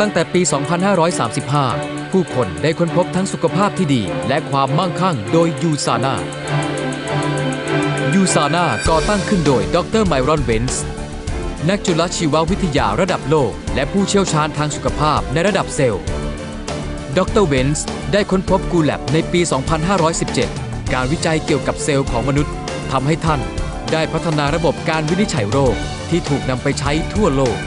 ตั้งแต่ปี 2535 ผู้คนได้ค้นพบทั้งสุขภาพที่ดี และความมั่งคั่งโดยยูซานายูซานาก่อตั้งขึ้นโดยดรไมรอนเวนส์นักจุลชีววิทยาระดับโลก และผู้เชี่ยวชาญทางสุขภาพในระดับเซลล์ ดรเวนส์ได้ค้นพบกูแลบในปี 2517 การวิจัยเกี่ยวกับเซลล์ของมนุษย์ทำให้ท่าน ได้พัฒนาระบบการวินิจฉัยโรคที่ถูกนำไปใช้ทั่วโลก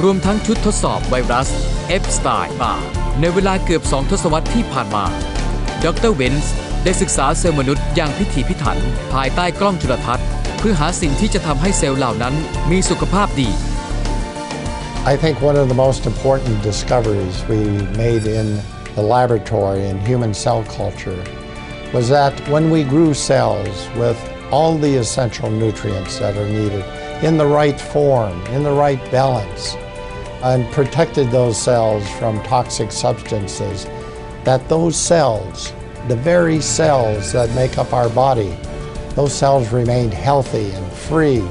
รวมทั้งชุดทดสอบไวรัส F s t y l e ในเวลาเกือบ2ทศวรรษที่ผ่านมา ดรเวนส์ได้ศึกษาเซลล์มนุษย์อย่างพิถีพิถัน ภายใต้กล้องจุลทรรศน์ เพื่อหาสิ่งที่จะทำให้เซลล์เหล่านั้นมีสุขภาพดี I think one of the most important discoveries we made in the laboratory in human cell culture was that when we grew cells with all the essential nutrients that are needed in the right form, in the right balance, and protected those cells from toxic substances, that those cells, the very cells that make up our body, those cells remained healthy and free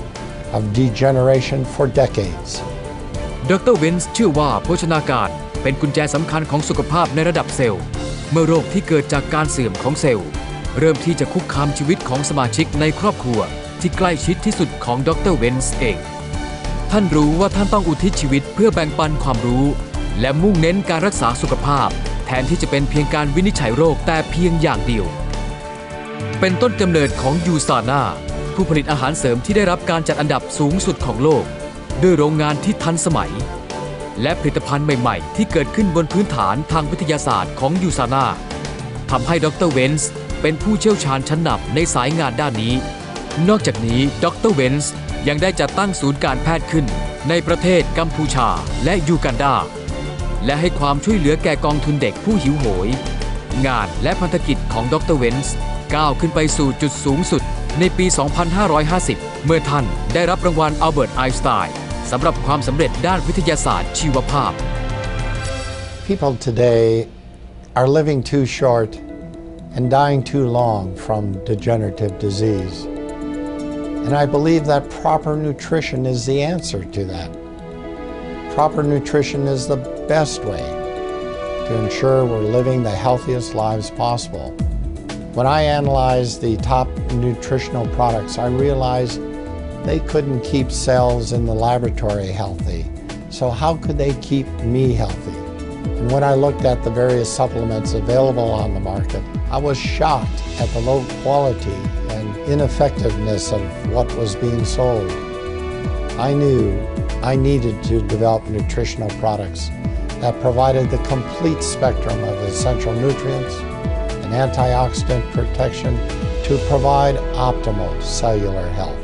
of degeneration for decades. ดรเวนส์เชื่อว่าโภชนาการเป็นกุญแจสำคัญของสุขภาพในระดับเซลล์ เมื่อโรคที่เกิดจากการเสื่อมของเซลล์ เริ่มที่จะคุกคามชีวิตของสมาชิกในครอบครัว ที่ใกล้ชิดที่สุดของดรเวนส์เอง ท่านรู้ว่าท่านต้องอุทิศชีวิตเพื่อแบ่งปันความรู้ และมุ่งเน้นการรักษาสุขภาพ แทนที่จะเป็นเพียงการวินิจฉัยโรคแต่เพียงอย่างเดียว เป็นต้นกำเนิดของยูซาน่าผู้ผลิตอาหารเสริมที่ได้รับการจัดอันดับสูงสุดของโลก ด้วยโรงงานที่ทันสมัย และผลิตภัณฑ์ใหม่ ๆ ที่เกิดขึ้นบนพื้นฐานทางวิทยาศาสตร์ของยูซาน่าทำให้ดรเวนส์เป็นผู้เชี่ยวชาญชั้นนำในสายงานด้านนี้ นอกจากนี้ดรเวนส์ ยังได้จัดตั้งศูนย์การแพทย์ขึ้น ในประเทศกัมพูชาและยูกันดา และให้ความช่วยเหลือแก่กองทุนเด็กผู้หิวโหย งานและพันธกิจของดรเวนส์ก้าวขึ้นไปสู่จุดสูงสุดในปี 2550 เมื่อท่านได้รับรางวัลอัลเบิร์ตไอน์สไตน์สำหรับความสำเร็จด้านวิทยาศาสตร์ชีวภาพ People today are living too short and dying too long from degenerative disease. And I believe that proper nutrition is the answer to that. Proper nutrition is the best way to ensure we're living the healthiest lives possible. When I analyzed the top nutritional products, I realized they couldn't keep cells in the laboratory healthy. So, how could they keep me healthy? And when I looked at the various supplements available on the market, I was shocked at the low quality and ineffectiveness of what was being sold. I knew I needed to develop nutritional products that provided the complete spectrum of essential nutrients and antioxidant protection to provide optimal cellular health.